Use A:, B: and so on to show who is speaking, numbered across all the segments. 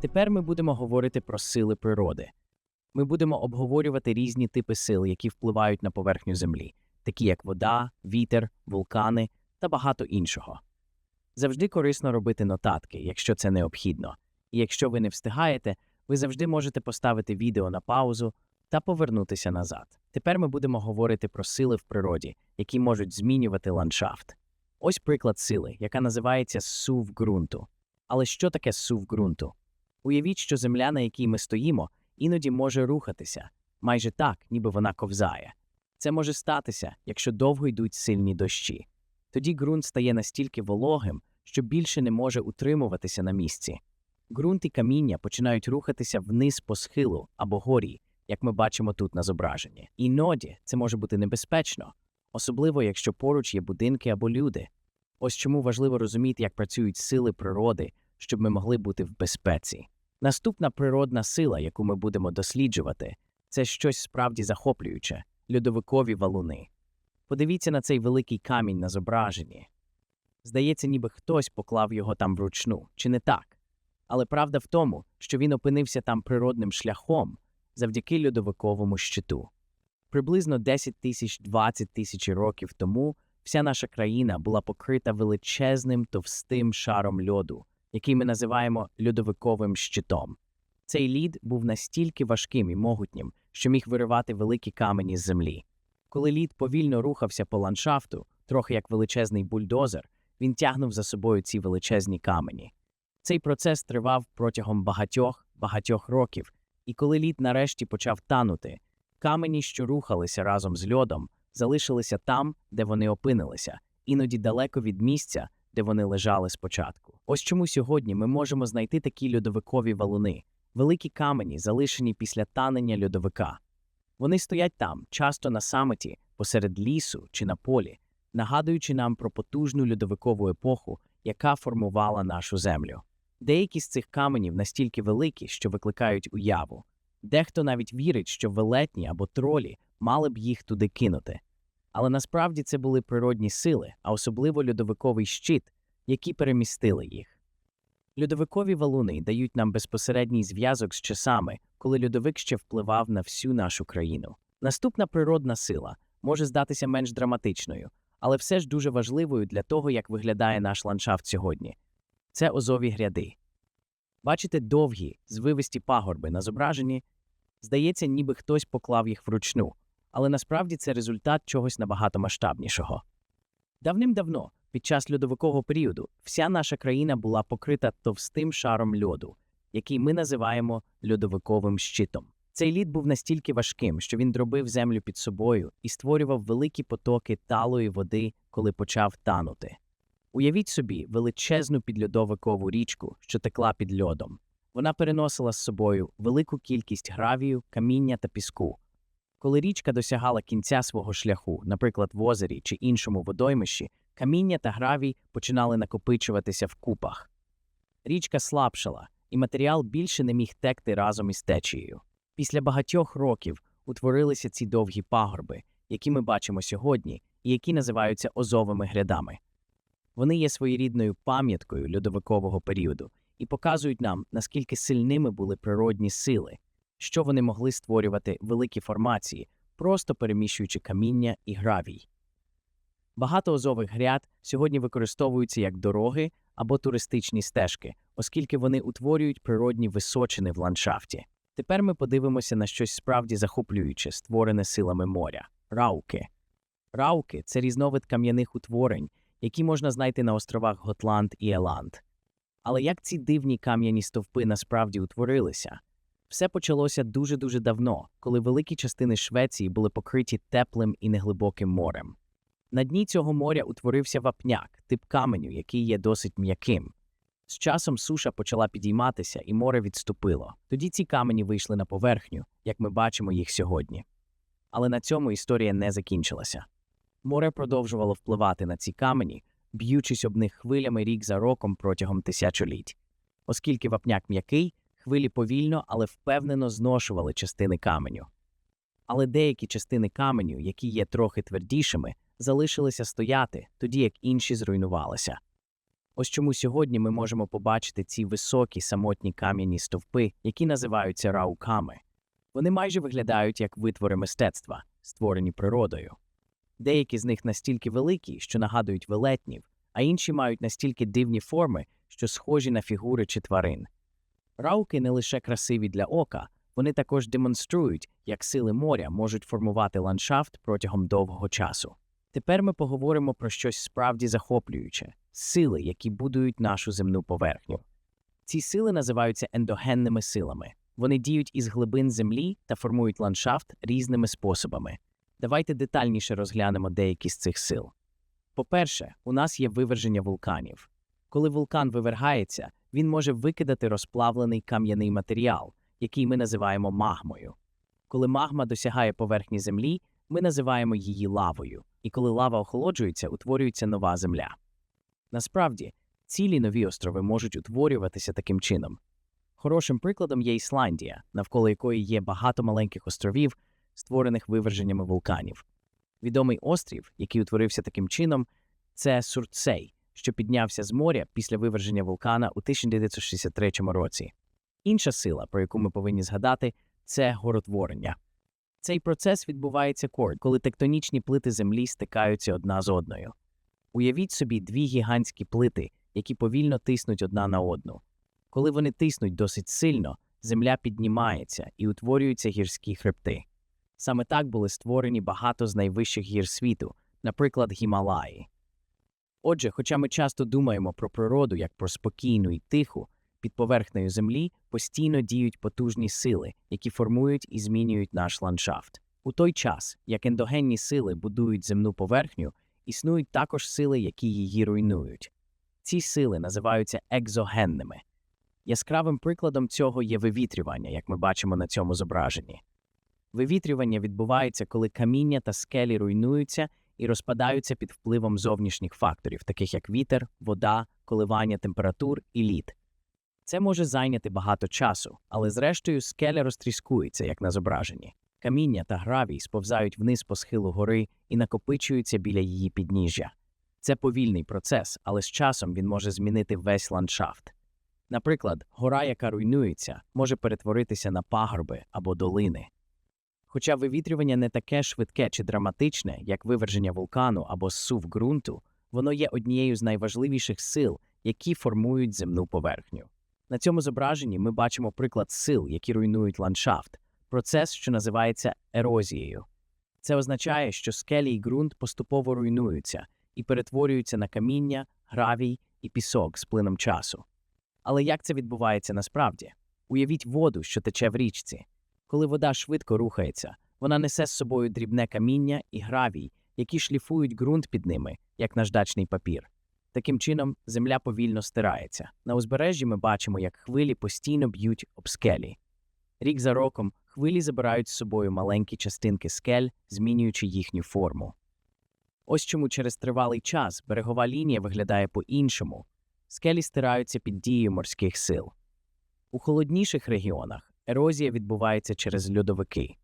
A: Тепер ми будемо говорити про сили природи. Ми будемо обговорювати різні типи сил, які впливають на поверхню Землі, такі як вода, вітер, вулкани та багато іншого. Завжди корисно робити нотатки, якщо це необхідно. І якщо ви не встигаєте, ви завжди можете поставити відео на паузу та повернутися назад. Тепер ми будемо говорити про сили в природі, які можуть змінювати ландшафт. Ось приклад сили, яка називається сув ґрунту. Але що таке сув ґрунту? Уявіть, що земля, на якій ми стоїмо, іноді може рухатися, майже так, ніби вона ковзає. Це може статися, якщо довго йдуть сильні дощі. Тоді ґрунт стає настільки вологим, що більше не може утримуватися на місці. Ґрунт і каміння починають рухатися вниз по схилу або горі, як ми бачимо тут на зображенні. Іноді це може бути небезпечно, особливо якщо поруч є будинки або люди. Ось чому важливо розуміти, як працюють сили природи, щоб ми могли бути в безпеці. Наступна природна сила, яку ми будемо досліджувати, це щось справді захоплююче льодовикові валуни. Подивіться на цей великий камінь на зображенні. Здається, ніби хтось поклав його там вручну, чи не так? Але правда в тому, що він опинився там природним шляхом завдяки льодовиковому щиту. Приблизно 10 тисяч 20 тисяч років тому вся наша країна була покрита величезним товстим шаром льоду, який ми називаємо льодовиковим щитом. Цей лід був настільки важким і могутнім, що міг виривати великі камені з землі. Коли лід повільно рухався по ландшафту, трохи як величезний бульдозер, він тягнув за собою ці величезні камені. Цей процес тривав протягом багатьох багатьох років, і коли лід нарешті почав танути, камені, що рухалися разом з льодом, залишилися там, де вони опинилися, іноді далеко від місця, де вони лежали спочатку. Ось чому сьогодні ми можемо знайти такі льодовикові валуни, великі камені, залишені після танення льодовика. Вони стоять там, часто на самоті, посеред лісу чи на полі, нагадуючи нам про потужну льодовикову епоху, яка формувала нашу землю. Деякі з цих каменів настільки великі, що викликають уяву. Дехто навіть вірить, що велетні або тролі мали б їх туди кинути. Але насправді це були природні сили, а особливо льодовиковий щит, які перемістили їх. Льодовикові валуни дають нам безпосередній зв'язок з часами, коли льодовик ще впливав на всю нашу країну. Наступна природна сила може здатися менш драматичною, але все ж дуже важливою для того, як виглядає наш ландшафт сьогодні. Це озові гряди. Бачите довгі, звивисті пагорби на зображенні? Здається, ніби хтось поклав їх вручну, але насправді це результат чогось набагато масштабнішого. Давним-давно, під час льодовикового періоду, вся наша країна була покрита товстим шаром льоду, який ми називаємо льодовиковим щитом. Цей лід був настільки важким, що він дробив землю під собою і створював великі потоки талої води, коли почав танути. Уявіть собі величезну підльодовикову річку, що текла під льодом. Вона переносила з собою велику кількість гравію, каміння та піску. Коли річка досягала кінця свого шляху, наприклад, в озері чи іншому водоймищі, каміння та гравій починали накопичуватися в купах. Річка слабшала, і матеріал більше не міг текти разом із течією. Після багатьох років утворилися ці довгі пагорби, які ми бачимо сьогодні, і які називаються озовими грядами. Вони є своєрідною пам'яткою льодовикового періоду і показують нам, наскільки сильними були природні сили, що вони могли створювати великі формації, просто переміщуючи каміння і гравій. Багато озових гряд сьогодні використовуються як дороги або туристичні стежки, оскільки вони утворюють природні височини в ландшафті. Тепер ми подивимося на щось справді захоплююче, створене силами моря рауки. Рауки це різновид кам'яних утворень, які можна знайти на островах Готланд і Еланд. Але як ці дивні кам'яні стовпи насправді утворилися? Все почалося дуже-дуже давно, коли великі частини Швеції були покриті теплим і неглибоким морем. На дні цього моря утворився вапняк, тип каменю, який є досить м'яким. З часом суша почала підійматися, і море відступило. Тоді ці камені вийшли на поверхню, як ми бачимо їх сьогодні. Але на цьому історія не закінчилася. Море продовжувало впливати на ці камені, б'ючись об них хвилями рік за роком протягом тисячоліть. Оскільки вапняк м'який, хвилі повільно, але впевнено зношували частини каменю. Але деякі частини каменю, які є трохи твердішими, залишилися стояти, тоді як інші зруйнувалися. Ось чому сьогодні ми можемо побачити ці високі самотні кам'яні стовпи, які називаються рауками. Вони майже виглядають як витвори мистецтва, створені природою. Деякі з них настільки великі, що нагадують велетнів, а інші мають настільки дивні форми, що схожі на фігури чи тварин. Рауки не лише красиві для ока, вони також демонструють, як сили моря можуть формувати ландшафт протягом довгого часу. Тепер ми поговоримо про щось справді захоплююче сили, які будують нашу земну поверхню. Ці сили називаються ендогенними силами. Вони діють із глибин землі та формують ландшафт різними способами. Давайте детальніше розглянемо деякі з цих сил. По-перше, у нас є виверження вулканів. Коли вулкан вивергається, він може викидати розплавлений кам'яний матеріал, який ми називаємо магмою. Коли магма досягає поверхні землі, ми називаємо її лавою, і коли лава охолоджується, утворюється нова земля. Насправді, цілі нові острови можуть утворюватися таким чином. Хорошим прикладом є Ісландія, навколо якої є багато маленьких островів, створених виверженнями вулканів. Відомий острів, який утворився таким чином, це Сурцей, що піднявся з моря після виверження вулкана у 1963 році. Інша сила, про яку ми повинні згадати, це горотворення. Цей процес відбувається корд, коли тектонічні плити землі стикаються одна з одною. Уявіть собі дві гігантські плити, які повільно тиснуть одна на одну. Коли вони тиснуть досить сильно, земля піднімається і утворюються гірські хребти. Саме так були створені багато з найвищих гір світу, наприклад, Гімалаї. Отже, хоча ми часто думаємо про природу як про спокійну і тиху, під поверхнею землі постійно діють потужні сили, які формують і змінюють наш ландшафт. У той час, як ендогенні сили будують земну поверхню, існують також сили, які її руйнують. Ці сили називаються екзогенними. Яскравим прикладом цього є вивітрювання, як ми бачимо на цьому зображенні. Вивітрювання відбувається, коли каміння та скелі руйнуються і розпадаються під впливом зовнішніх факторів, таких як вітер, вода, коливання температур і лід. Це може зайняти багато часу, але зрештою скеля розтріскується, як на зображенні. Каміння та гравій сповзають вниз по схилу гори і накопичуються біля її підніжжя. Це повільний процес, але з часом він може змінити весь ландшафт. Наприклад, гора, яка руйнується, може перетворитися на пагорби або долини. Хоча вивітрювання не таке швидке чи драматичне, як виверження вулкану або зсув ґрунту, воно є однією з найважливіших сил, які формують земну поверхню. На цьому зображенні ми бачимо приклад сил, які руйнують ландшафт, процес, що називається ерозією. Це означає, що скелі й ґрунт поступово руйнуються і перетворюються на каміння, гравій і пісок з плином часу. Але як це відбувається насправді? Уявіть воду, що тече в річці. Коли вода швидко рухається, вона несе з собою дрібне каміння і гравій, які шліфують ґрунт під ними, як наждачний папір. Таким чином, земля повільно стирається. На узбережжі ми бачимо, як хвилі постійно б'ють об скелі. Рік за роком хвилі забирають з собою маленькі частинки скель, змінюючи їхню форму. Ось чому через тривалий час берегова лінія виглядає по-іншому. Скелі стираються під дією морських сил. У холодніших регіонах ерозія відбувається через льодовики.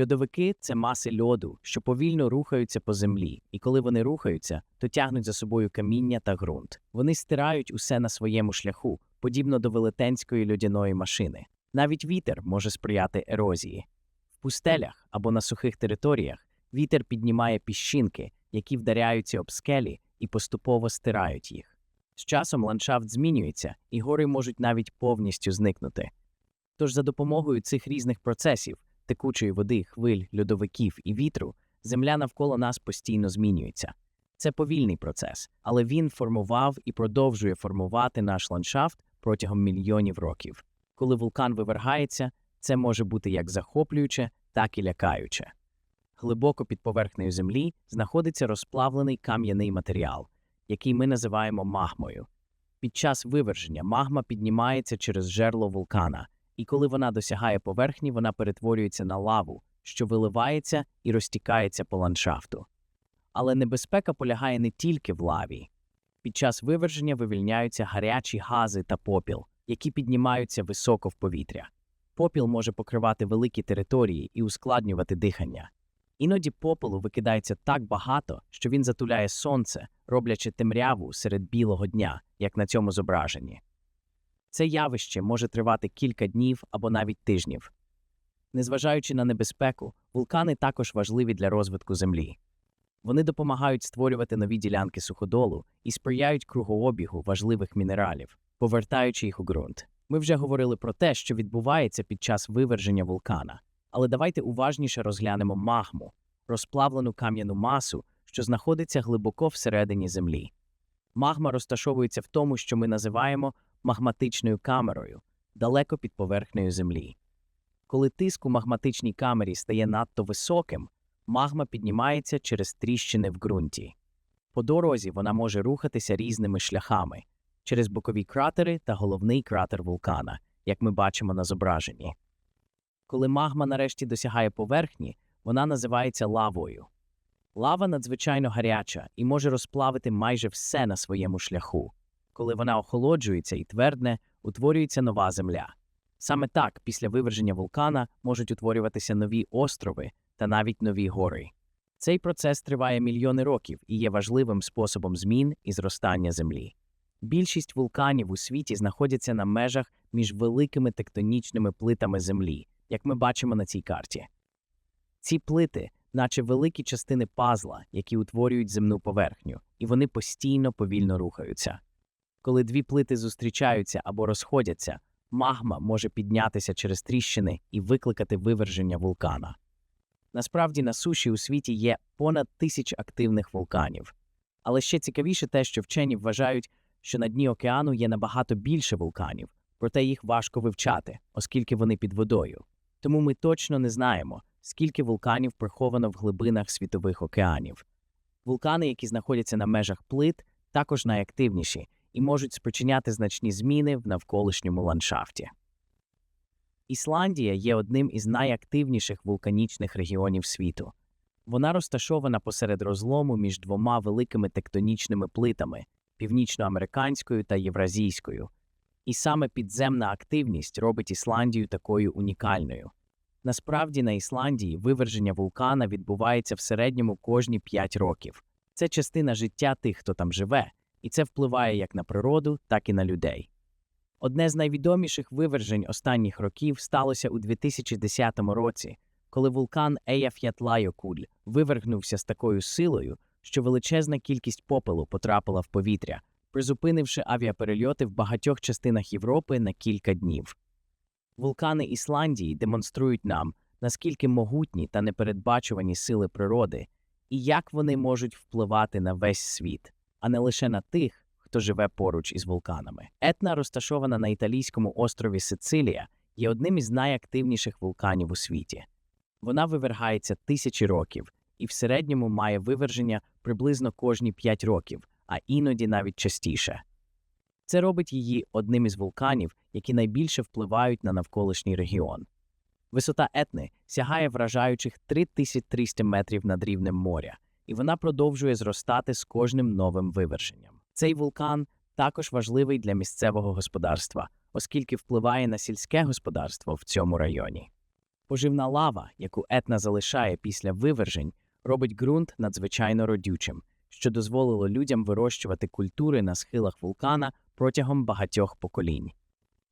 A: Льодовики це маси льоду, що повільно рухаються по землі, і коли вони рухаються, то тягнуть за собою каміння та ґрунт. Вони стирають усе на своєму шляху, подібно до велетенської льодяної машини. Навіть вітер може сприяти ерозії. В пустелях або на сухих територіях вітер піднімає піщинки, які вдаряються об скелі і поступово стирають їх. З часом ландшафт змінюється, і гори можуть навіть повністю зникнути. Тож за допомогою цих різних процесів текучої води, хвиль, льодовиків і вітру, земля навколо нас постійно змінюється. Це повільний процес, але він формував і продовжує формувати наш ландшафт протягом мільйонів років. Коли вулкан вивергається, це може бути як захоплююче, так і лякаюче. Глибоко під поверхнею землі знаходиться розплавлений кам'яний матеріал, який ми називаємо магмою. Під час виверження магма піднімається через жерло вулкана, і коли вона досягає поверхні, вона перетворюється на лаву, що виливається і розтікається по ландшафту. Але небезпека полягає не тільки в лаві. Під час виверження вивільняються гарячі гази та попіл, які піднімаються високо в повітря. Попіл може покривати великі території і ускладнювати дихання. Іноді попелу викидається так багато, що він затуляє сонце, роблячи темряву серед білого дня, як на цьому зображенні. Це явище може тривати кілька днів або навіть тижнів. Незважаючи на небезпеку, вулкани також важливі для розвитку землі. Вони допомагають створювати нові ділянки суходолу і сприяють кругообігу важливих мінералів, повертаючи їх у ґрунт. Ми вже говорили про те, що відбувається під час виверження вулкана, але давайте уважніше розглянемо магму, розплавлену кам'яну масу, що знаходиться глибоко всередині землі. Магма розташовується в тому, що ми називаємо магматичною камерою, далеко під поверхнею землі. Коли тиск у магматичній камері стає надто високим, магма піднімається через тріщини в ґрунті. По дорозі вона може рухатися різними шляхами через бокові кратери та головний кратер вулкана, як ми бачимо на зображенні. Коли магма нарешті досягає поверхні, вона називається лавою. Лава надзвичайно гаряча і може розплавити майже все на своєму шляху. Коли вона охолоджується і твердне, утворюється нова земля. Саме так, після виверження вулкана можуть утворюватися нові острови та навіть нові гори. Цей процес триває мільйони років і є важливим способом змін і зростання землі. Більшість вулканів у світі знаходяться на межах між великими тектонічними плитами землі, як ми бачимо на цій карті. Ці плити, наче великі частини пазла, які утворюють земну поверхню, і вони постійно повільно рухаються. Коли дві плити зустрічаються або розходяться, магма може піднятися через тріщини і викликати виверження вулкана. Насправді на суші у світі є понад тисяч активних вулканів. Але ще цікавіше те, що вчені вважають, що на дні океану є набагато більше вулканів, проте їх важко вивчати, оскільки вони під водою. Тому ми точно не знаємо, скільки вулканів приховано в глибинах світових океанів. Вулкани, які знаходяться на межах плит, також найактивніші і можуть спричиняти значні зміни в навколишньому ландшафті. Ісландія є одним із найактивніших вулканічних регіонів світу. Вона розташована посеред розлому між двома великими тектонічними плитами північноамериканською та євразійською. І саме підземна активність робить Ісландію такою унікальною. Насправді на Ісландії виверження вулкана відбувається в середньому кожні 5 років. Це частина життя тих, хто там живе, і це впливає як на природу, так і на людей. Одне з найвідоміших вивержень останніх років сталося у 2010 році, коли вулкан Еяф'ятлайокуль вивергнувся з такою силою, що величезна кількість попелу потрапила в повітря, призупинивши авіаперельоти в багатьох частинах Європи на кілька днів. Вулкани Ісландії демонструють нам, наскільки могутні та непередбачувані сили природи і як вони можуть впливати на весь світ, а не лише на тих, хто живе поруч із вулканами. Етна, розташована на італійському острові Сицилія, є одним із найактивніших вулканів у світі. Вона вивергається тисячі років і в середньому має виверження приблизно кожні 5 років, а іноді навіть частіше. Це робить її одним із вулканів, які найбільше впливають на навколишній регіон. Висота етни сягає вражаючих 3300 метрів над рівнем моря, і вона продовжує зростати з кожним новим виверженням. Цей вулкан також важливий для місцевого господарства, оскільки впливає на сільське господарство в цьому районі. Поживна лава, яку етна залишає після вивержень, робить ґрунт надзвичайно родючим, що дозволило людям вирощувати культури на схилах вулкана протягом багатьох поколінь.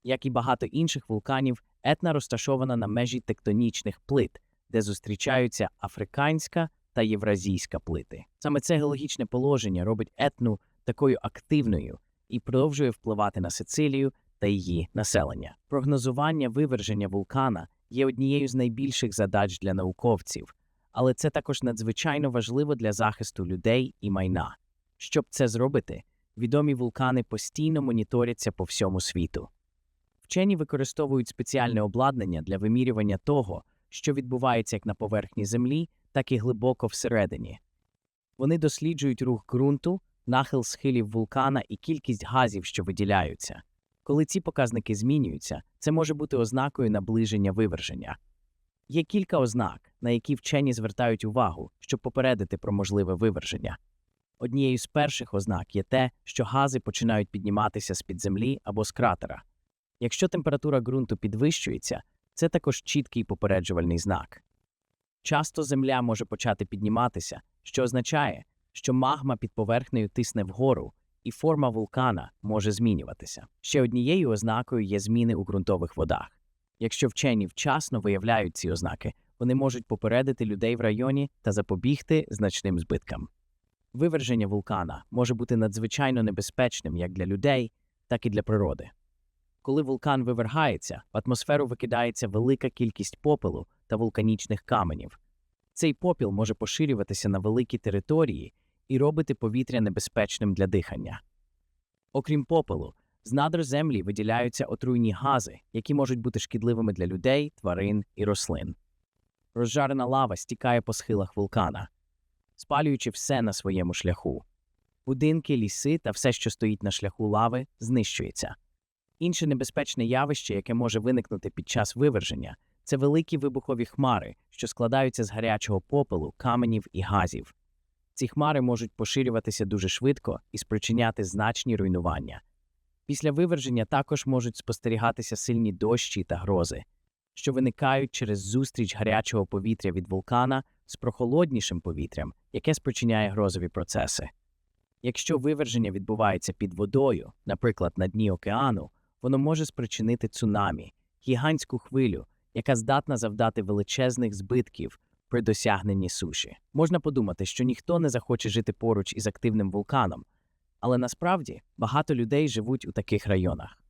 A: Як і багато інших вулканів, етна розташована на межі тектонічних плит, де зустрічаються африканська та євразійська плити. Саме це геологічне положення робить етну такою активною і продовжує впливати на Сицилію та її населення. Прогнозування виверження вулкана є однією з найбільших задач для науковців, але це також надзвичайно важливо для захисту людей і майна. Щоб це зробити, відомі вулкани постійно моніторяться по всьому світу. Вчені використовують спеціальне обладнання для вимірювання того, що відбувається як на поверхні Землі, так і глибоко всередині. Вони досліджують рух ґрунту, нахил схилів вулкана і кількість газів, що виділяються. Коли ці показники змінюються, це може бути ознакою наближення виверження. Є кілька ознак, на які вчені звертають увагу, щоб попередити про можливе виверження. Однією з перших ознак є те, що гази починають підніматися з під землі або з кратера. Якщо температура ґрунту підвищується, це також чіткий попереджувальний знак. Часто земля може почати підніматися, що означає, що магма під поверхнею тисне вгору, і форма вулкана може змінюватися. Ще однією ознакою є зміни у ґрунтових водах. Якщо вчені вчасно виявляють ці ознаки, вони можуть попередити людей в районі та запобігти значним збиткам. Виверження вулкана може бути надзвичайно небезпечним як для людей, так і для природи. Коли вулкан вивергається, в атмосферу викидається велика кількість попелу та вулканічних каменів. Цей попіл може поширюватися на великі території і робити повітря небезпечним для дихання. Окрім попелу, з надр землі виділяються отруйні гази, які можуть бути шкідливими для людей, тварин і рослин. Розжарена лава стікає по схилах вулкана, спалюючи все на своєму шляху. Будинки, ліси та все, що стоїть на шляху лави, знищується. Інше небезпечне явище, яке може виникнути під час виверження, це великі вибухові хмари, що складаються з гарячого попелу, каменів і газів. Ці хмари можуть поширюватися дуже швидко і спричиняти значні руйнування. Після виверження також можуть спостерігатися сильні дощі та грози, що виникають через зустріч гарячого повітря від вулкана з прохолоднішим повітрям, яке спричиняє грозові процеси. Якщо виверження відбувається під водою, наприклад, на дні океану, воно може спричинити цунамі, гігантську хвилю, яка здатна завдати величезних збитків при досягненні суші. Можна подумати, що ніхто не захоче жити поруч із активним вулканом, але насправді багато людей живуть у таких районах.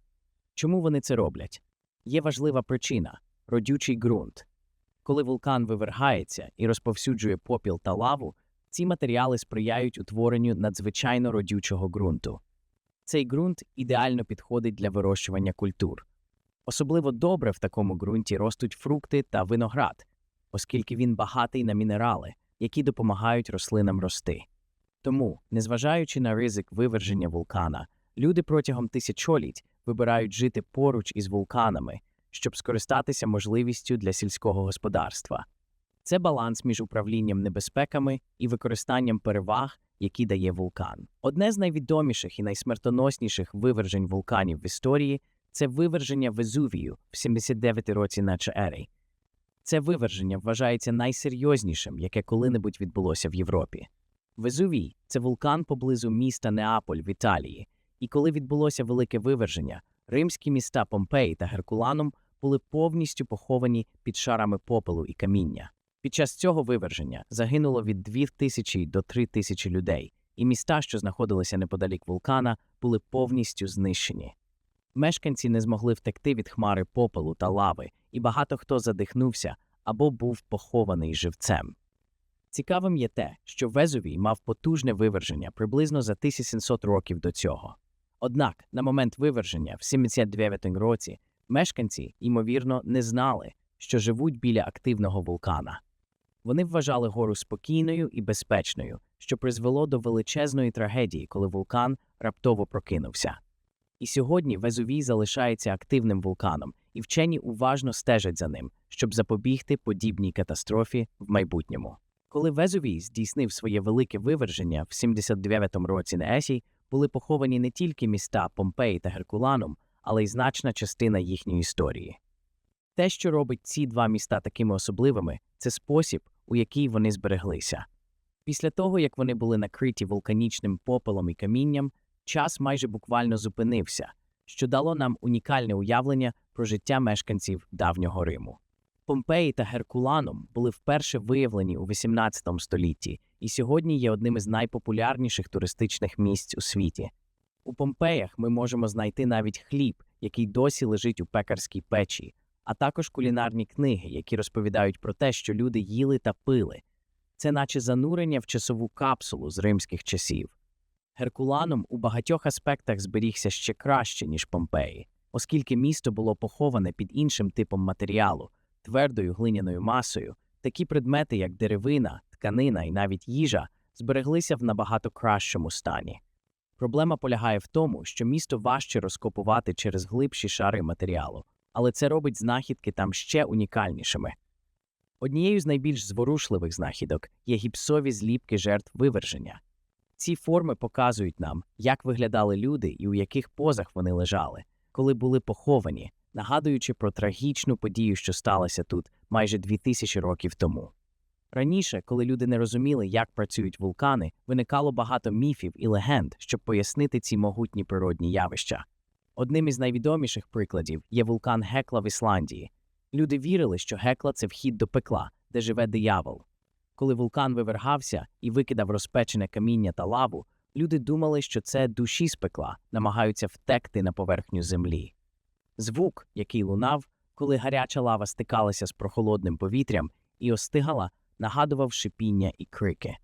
A: Чому вони це роблять? Є важлива причина родючий ґрунт. Коли вулкан вивергається і розповсюджує попіл та лаву, ці матеріали сприяють утворенню надзвичайно родючого ґрунту. Цей ґрунт ідеально підходить для вирощування культур. Особливо добре в такому ґрунті ростуть фрукти та виноград, оскільки він багатий на мінерали, які допомагають рослинам рости. Тому, незважаючи на ризик виверження вулкана, люди протягом тисячоліть вибирають жити поруч із вулканами, щоб скористатися можливістю для сільського господарства. Це баланс між управлінням небезпеками і використанням переваг, які дає вулкан. Одне з найвідоміших і найсмертоносніших вивержень вулканів в історії це виверження Везувію в 79 році наче ери. Це виверження вважається найсерйознішим, яке коли-небудь відбулося в Європі. Везувій це вулкан поблизу міста Неаполь в Італії, і коли відбулося велике виверження, римські міста Помпей та Геркуланум були повністю поховані під шарами попелу і каміння. Під час цього виверження загинуло від 2 тисячі до 3 тисячі людей, і міста, що знаходилися неподалік вулкана, були повністю знищені. Мешканці не змогли втекти від хмари попелу та лави, і багато хто задихнувся або був похований живцем. Цікавим є те, що Везувій мав потужне виверження приблизно за 1700 років до цього. Однак, на момент виверження в 79 році мешканці, ймовірно, не знали, що живуть біля активного вулкана. Вони вважали гору спокійною і безпечною, що призвело до величезної трагедії, коли вулкан раптово прокинувся. І сьогодні Везувій залишається активним вулканом, і вчені уважно стежать за ним, щоб запобігти подібній катастрофі в майбутньому. Коли Везувій здійснив своє велике виверження в 79-му році на Есі, були поховані не тільки міста Помпей та Геркуланум, але й значна частина їхньої історії. Те, що робить ці два міста такими особливими, це спосіб, у який вони збереглися. Після того, як вони були накриті вулканічним попелом і камінням, час майже буквально зупинився, що дало нам унікальне уявлення про життя мешканців давнього Риму. Помпеї та Геркуланум були вперше виявлені у XVIII столітті і сьогодні є одним із найпопулярніших туристичних місць у світі. У Помпеях ми можемо знайти навіть хліб, який досі лежить у пекарській печі, а також кулінарні книги, які розповідають про те, що люди їли та пили. Це наче занурення в часову капсулу з римських часів. Геркуланум у багатьох аспектах зберігся ще краще, ніж Помпеї, оскільки місто було поховане під іншим типом матеріалу, твердою глиняною масою, такі предмети, як деревина, тканина і навіть їжа, збереглися в набагато кращому стані. Проблема полягає в тому, що місто важче розкопувати через глибші шари матеріалу, але це робить знахідки там ще унікальнішими. Однією з найбільш зворушливих знахідок є гіпсові зліпки жертв виверження. Ці форми показують нам, як виглядали люди і у яких позах вони лежали, коли були поховані, нагадуючи про трагічну подію, що сталася тут майже дві тисячі років тому. Раніше, коли люди не розуміли, як працюють вулкани, виникало багато міфів і легенд, щоб пояснити ці могутні природні явища. Одним із найвідоміших прикладів є вулкан Гекла в Ісландії. Люди вірили, що Гекла це вхід до пекла, де живе диявол. Коли вулкан вивергався і викидав розпечене каміння та лаву, люди думали, що це душі з пекла, намагаються втекти на поверхню землі. Звук, який лунав, коли гаряча лава стикалася з прохолодним повітрям і остигала, нагадував шипіння і крики.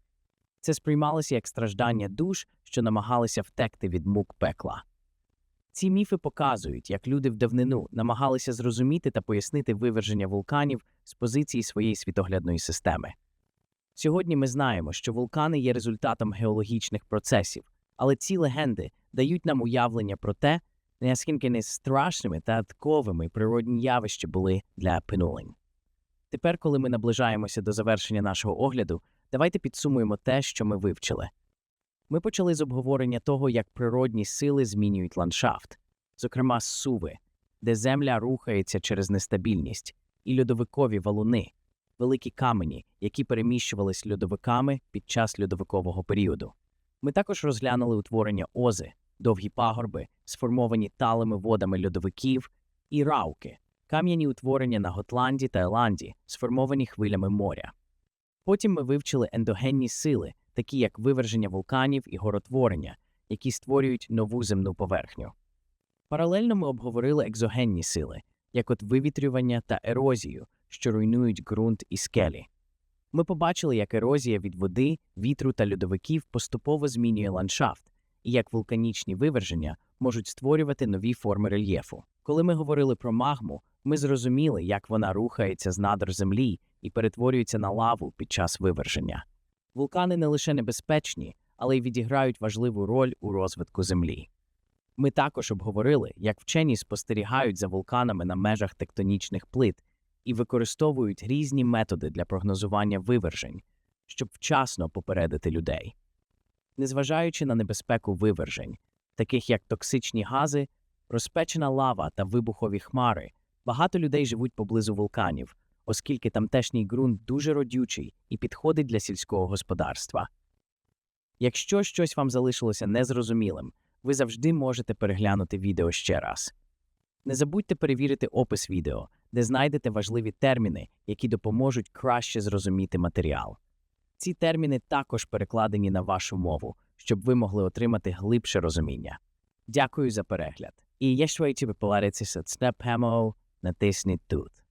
A: Це сприймалося як страждання душ, що намагалися втекти від мук пекла. Ці міфи показують, як люди в давнину намагалися зрозуміти та пояснити виверження вулканів з позиції своєї світоглядної системи. Сьогодні ми знаємо, що вулкани є результатом геологічних процесів, але ці легенди дають нам уявлення про те, наскільки не страшними та тковими природні явища були для пенулень. Тепер, коли ми наближаємося до завершення нашого огляду, давайте підсумуємо те, що ми вивчили. Ми почали з обговорення того, як природні сили змінюють ландшафт, зокрема суви, де земля рухається через нестабільність, і льодовикові валуни, великі камені, які переміщувались льодовиками під час льодовикового періоду. Ми також розглянули утворення ози, довгі пагорби, сформовані талими водами льодовиків, і рауки, кам'яні утворення на Готланді та Еланді, сформовані хвилями моря. Потім ми вивчили ендогенні сили, такі як виверження вулканів і горотворення, які створюють нову земну поверхню. Паралельно ми обговорили екзогенні сили, як от вивітрювання та ерозію, що руйнують ґрунт і скелі. Ми побачили, як ерозія від води, вітру та льодовиків поступово змінює ландшафт, і як вулканічні виверження можуть створювати нові форми рельєфу. Коли ми говорили про магму, ми зрозуміли, як вона рухається з надр землі і перетворюється на лаву під час виверження. Вулкани не лише небезпечні, але й відіграють важливу роль у розвитку землі. Ми також обговорили, як вчені спостерігають за вулканами на межах тектонічних плит і використовують різні методи для прогнозування вивержень, щоб вчасно попередити людей. Незважаючи на небезпеку вивержень, таких як токсичні гази, розпечена лава та вибухові хмари, багато людей живуть поблизу вулканів, оскільки тамтешній ґрунт дуже родючий і підходить для сільського господарства. Якщо щось вам залишилося незрозумілим, ви завжди можете переглянути відео ще раз. Не забудьте перевірити опис відео, де знайдете важливі терміни, які допоможуть краще зрозуміти матеріал. Ці терміни також перекладені на вашу мову, щоб ви могли отримати глибше розуміння. Дякую за перегляд. І якщо ви поладитеся з натисніть тут.